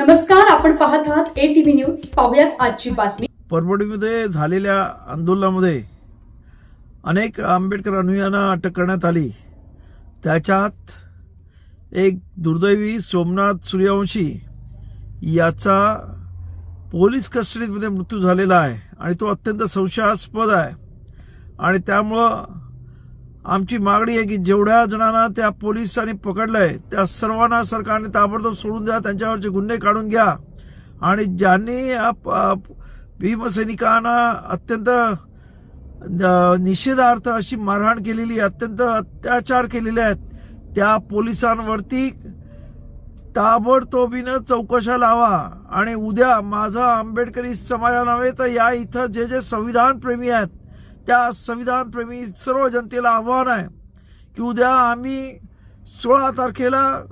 नमस्कार आपण पाहत आहात ए टीव्ही न्यूज पाहुयात आजची बातमी. परभणीमध्ये झालेल्या आंदोलनामध्ये अनेक आंबेडकर अनुयांना अटक करण्यात आली. त्याच्यात एक दुर्दैवी सोमनाथ सूर्यवंशी याचा पोलीस कस्टडीमध्ये मृत्यू झालेला आहे आणि तो अत्यंत संशयास्पद आहे. आणि त्यामुळं आमची मागणी आहे की जेवढ्या जणांना त्या पोलिसांनी पकडलंय त्या सर्वांना सरकारने ताबडतोब सोडून द्या त्यांच्यावरचे गुन्हे काढून घ्या. आणि ज्यांनी भीमसैनिकांना अत्यंत निषेधार्थ अशी मारहाण केलेली अत्यंत अत्याचार केलेले आहेत त्या पोलिसांवरती ताबडतोबीनं चौकशा लावा. आणि उद्या माझा आंबेडकरी समाजा नव्हे तर या इथं जे जे संविधान प्रेमी आहेत त्या संविधानप्रेमी सर्व जनतेला आव्हान आहे की उद्या आम्ही सोळा तारखेला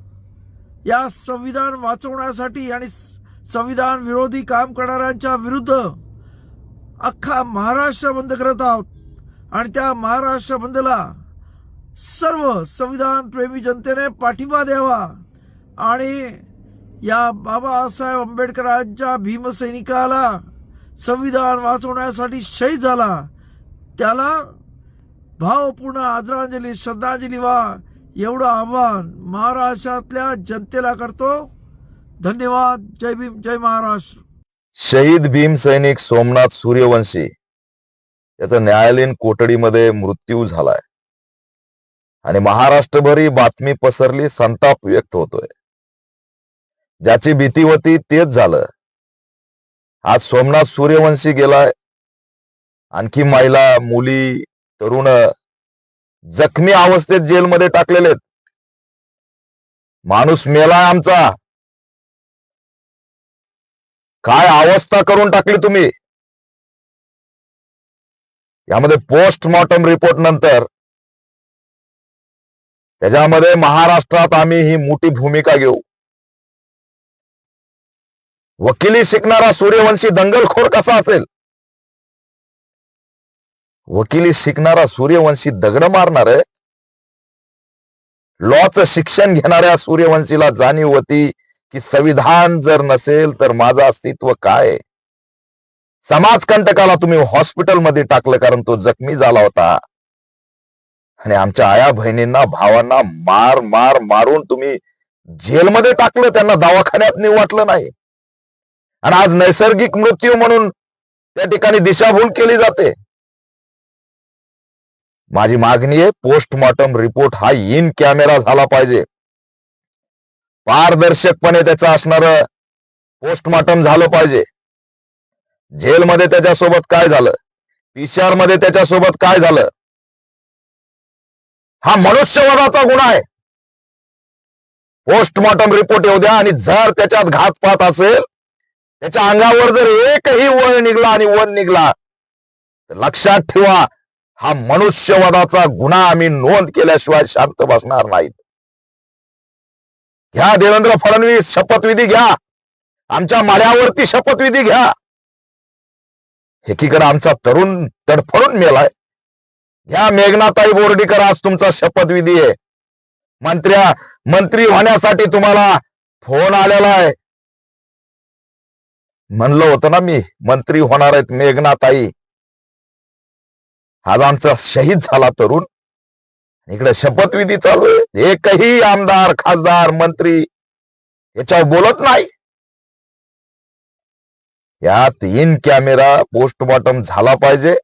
या संविधान वाचवण्यासाठी आणि स- संविधान विरोधी काम करणाऱ्यांच्या विरुद्ध अख्खा महाराष्ट्र बंद करत आहोत. आणि त्या महाराष्ट्र बंदला सर्व संविधान प्रेमी जनतेने पाठिंबा द्यावा. आणि या बाबासाहेब आंबेडकरांच्या भीमसैनिकाला संविधान वाचवण्यासाठी शहीद झाला. त्याला भावपूर्ण आदरांजली श्रद्धांजली व्हा एवढं आव्हान महाराष्ट्रातल्या जनतेला करतो. धन्यवाद. जय भीम जय महाराष्ट्र. शहीद भीम सैनिक सोमनाथ सूर्यवंशी याचा न्यायालयीन कोठडीमध्ये मृत्यू झालाय. आणि महाराष्ट्रभर ही बातमी पसरली संताप व्यक्त होतोय. ज्याची भीती होती तेच झालं. आज सोमनाथ सूर्यवंशी गेलाय आणखी महिला मुली तरुण जखमी अवस्थेत जेलमध्ये टाकलेले आहेत. माणूस मेलाय आमचा. काय अवस्था करून टाकली तुम्ही? यामध्ये पोस्टमॉर्टम रिपोर्ट नंतर त्याच्यामध्ये महाराष्ट्रात आम्ही ही मोठी भूमिका घेऊ. वकिली शिकणारा सूर्यवंशी दंगलखोर कसा असेल? वकिली शिकणारा सूर्यवंशी दगड मारणार लॉचं शिक्षण घेणाऱ्या सूर्यवंशीला जाणीव होती की संविधान जर नसेल तर माझं अस्तित्व काय समाजकंटकाला तुम्ही हॉस्पिटलमध्ये टाकलं कारण तो जखमी झाला होता. आणि आमच्या आया बहिणींना भावांना मार मार मारून तुम्ही जेलमध्ये टाकलं त्यांना दवाखान्यात निवाटलं नाही. आणि आज नैसर्गिक मृत्यू म्हणून त्या ठिकाणी दिशाभूल केली जाते. माझी मागणी आहे पोस्टमॉर्टम रिपोर्ट हा इन कॅमेरा झाला पाहिजे. पारदर्शकपणे त्याचं असणार पोस्टमॉर्टम झालं पाहिजे. जेलमध्ये त्याच्यासोबत काय झालं? पीसीआरमध्ये त्याच्यासोबत काय झालं? हा मनुष्यवादाचा गुन्हा आहे. पोस्टमॉर्टम रिपोर्ट येऊ द्या आणि जर त्याच्यात घातपात असेल त्याच्या अंगावर जर एकही वळ निघला आणि वन निघला तर लक्षात ठेवा हा मनुष्यवादाचा गुन्हा आम्ही नोंद केल्याशिवाय शांत बसणार नाहीत. घ्या देवेंद्र फडणवीस शपथविधी घ्या. आमच्या माळ्यावरती शपथविधी घ्या. एकीकडे आमचा तरुण तडफडून मेलाय. घ्या मेघनाताई बोर्डीकर आज तुमचा शपथविधी आहे. मंत्र्या मंत्री होण्यासाठी तुम्हाला फोन आलेला आहे. म्हणलं होतं ना मी मंत्री होणार आहेत मेघनाताई. आज आमचा शहीद झाला तरुण. इकडे शपथविधी चालू आहे. एकही आमदार खासदार मंत्री याच्यावर बोलत नाही. यात इन कॅमेरा पोस्टमॉर्टम झाला पाहिजे.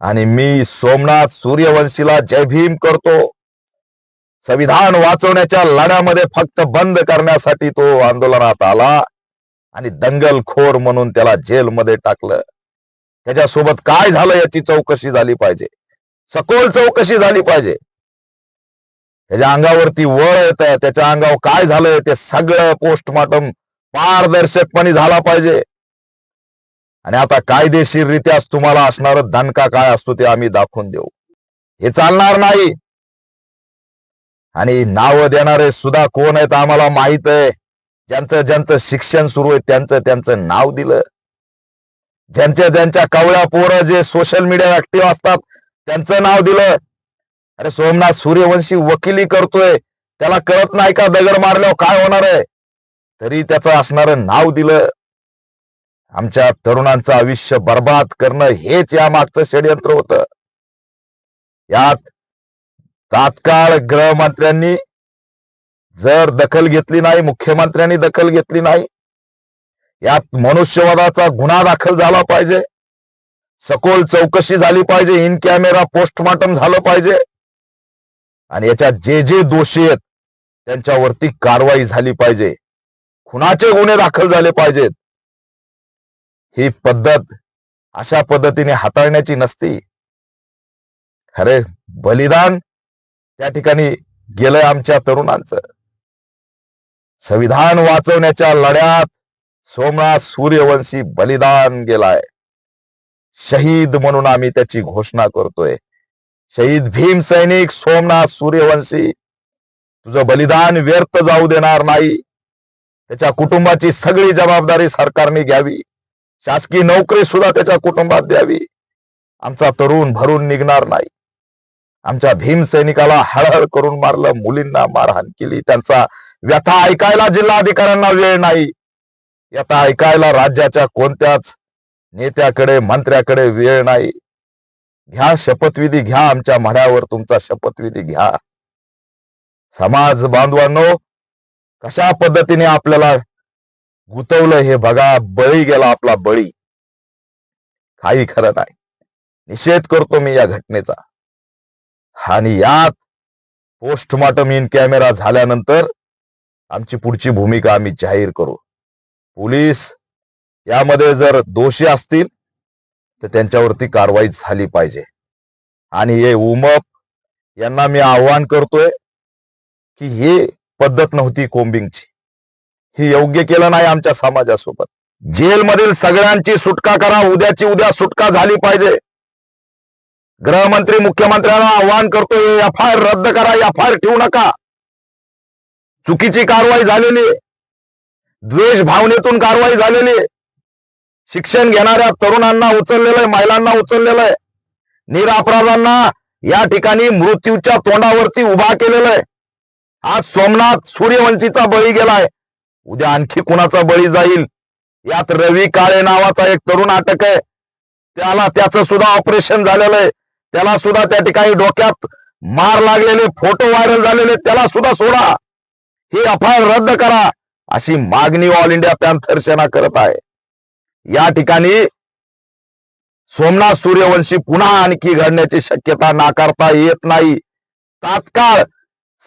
आणि मी सोमनाथ सूर्यवंशीला जय भीम करतो. संविधान वाचवण्याच्या लढ्यामध्ये फक्त बंद करण्यासाठी तो आंदोलनात आला. आणि दंगलखोर म्हणून त्याला जेलमध्ये टाकलं. त्याच्यासोबत काय झालं याची चौकशी झाली पाहिजे. सखोल चौकशी झाली पाहिजे. त्याच्या अंगावरती वळ येत त्याच्या अंगावर काय झालंय ते सगळं पोस्टमॉर्टम पारदर्शकपणे झाला पाहिजे. आणि आता कायदेशीररित्याच तुम्हाला असणार दणका काय असतो ते आम्ही दाखवून देऊ. हे चालणार नाही. आणि नाव देणारे सुद्धा कोण आहेत आम्हाला माहीत आहे. ज्यांचं ज्यांचं शिक्षण सुरू आहे त्यांचं त्यांचं नाव दिलं. ज्यांच्या ज्यांच्या कावळ्या पोरं जे सोशल मीडिया ऍक्टिव्ह असतात त्यांचं नाव दिलं. अरे सोमनाथ सूर्यवंशी वकिली करतोय. त्याला कळत नाही का दगड मारल्यावर काय होणार आहे? तरी त्याचं असणारं नाव दिलं. आमच्या तरुणांचं आयुष्य बर्बाद करणं हेच या मागचं षडयंत्र होत. यात तात्काळ गृहमंत्र्यांनी जर दखल घेतली नाही मुख्यमंत्र्यांनी दखल घेतली नाही यात मनुष्यवादाचा गुन्हा दाखल झाला पाहिजे. सखोल चौकशी झाली पाहिजे. इन कॅमेरा पोस्टमार्टम झालं पाहिजे. आणि याच्यात जे जे दोषी आहेत त्यांच्यावरती कारवाई झाली पाहिजे. खुनाचे गुन्हे दाखल झाले पाहिजेत. ही पद्धत अशा पद्धतीने हाताळण्याची नसती. खरे बलिदान त्या ठिकाणी गेलंय आमच्या तरुणांचं. संविधान वाचवण्याच्या लढ्यात सोमनाथ सूर्यवंशी बलिदान गेलाय. शहीद म्हणून आम्ही त्याची घोषणा करतोय. शहीद भीम सैनिक सोमनाथ सूर्यवंशी तुझं बलिदान व्यर्थ जाऊ देणार नाही. त्याच्या कुटुंबाची सगळी जबाबदारी सरकारने घ्यावी. शासकीय नोकरी सुद्धा त्याच्या कुटुंबात द्यावी. आमचा तरुण भरून निघणार नाही. आमच्या भीम सैनिकाला हळहळ करून मारलं मुलींना मारहाण केली. त्यांचा व्यथा ऐकायला जिल्हाधिकाऱ्यांना वेळ नाही. आता ऐकायला राज्याच्या कोणत्याच नेत्याकडे मंत्र्याकडे वेळ नाही. घ्या शपथविधी घ्या आमच्या मढ्यावर तुमचा शपथविधी घ्या. समाज बांधवांनो कशा पद्धतीने आपल्याला गुतवलं हे बघा बळी गेला आपला बळी. काही खरं नाही. निषेध करतो मी या घटनेचा. आणि यात पोस्टमॉर्टम इन कॅमेरा झाल्यानंतर आमची पुढची भूमिका आम्ही जाहीर करू. पोलीस यामध्ये जर दोषी असतील तर त्यांच्यावरती कारवाई झाली पाहिजे. आणि हे उमप यांना मी आव्हान करतोय की ही पद्धत नव्हती कोम्बिंगची ही योग्य केलं नाही आमच्या समाजासोबत. जेलमधील सगळ्यांची सुटका करा उद्याची उद्या सुटका झाली पाहिजे. गृहमंत्री मुख्यमंत्र्यांना आव्हान करतोय एफ आय रद्द करा एफ आय आर ठेवू नका. चुकीची कारवाई झालेली आहे. द्वेष भावनेतून कारवाई झालेली आहे. शिक्षण घेणाऱ्या तरुणांना उचललेलं आहे महिलांना उचललेलं आहे. निरापराधांना या ठिकाणी मृत्यूच्या तोंडावरती उभा केलेलं आहे. आज सोमनाथ सूर्यवंशीचा बळी गेलाय. उद्या आणखी कुणाचा बळी जाईल? यात रवी काळे नावाचा एक तरुण अटक आहे. त्याला त्याचं सुद्धा ऑपरेशन झालेलं आहे. त्याला सुद्धा त्या ठिकाणी डोक्यात मार लागलेले फोटो व्हायरल झालेले त्याला सुद्धा सोडा. ही एफ रद्द करा. अशी मागणी ऑल इंडिया पॅन्थर सेना करत आहे. या ठिकाणी सोमनाथ सूर्यवंशी पुन्हा आणखी घडण्याची शक्यता नाकारता येत नाही. तात्काळ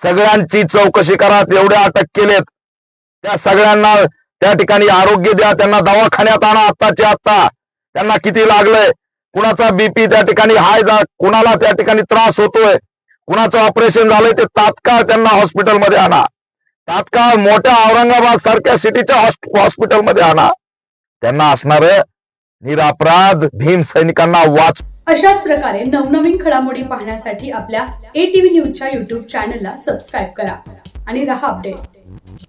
सगळ्यांची चौकशी करा एवढे अटक केलेत. त्या सगळ्यांना त्या ठिकाणी आरोग्य द्या त्यांना दवाखान्यात आणा आत्ताच्या आत्ता. त्यांना किती लागलंय? कुणाचा बीपी त्या ठिकाणी हाय जा कुणाला त्या ठिकाणी त्रास होतोय? कुणाचं ऑपरेशन झालंय ते तात्काळ त्यांना हॉस्पिटलमध्ये आणा. तात्काळ मोठ्या औरंगाबाद सारख्या सिटीच्या हॉस्पिटलमध्ये आणा. त्यांना असणार निरापराध भीम सैनिकांना वाच अशाच प्रकारे नवनवीन घडामोडी पाहण्यासाठी आपल्या ए टीव्ही न्यूजच्या युट्यूब चॅनलला सबस्क्राईब करा आणि रहा अपडेट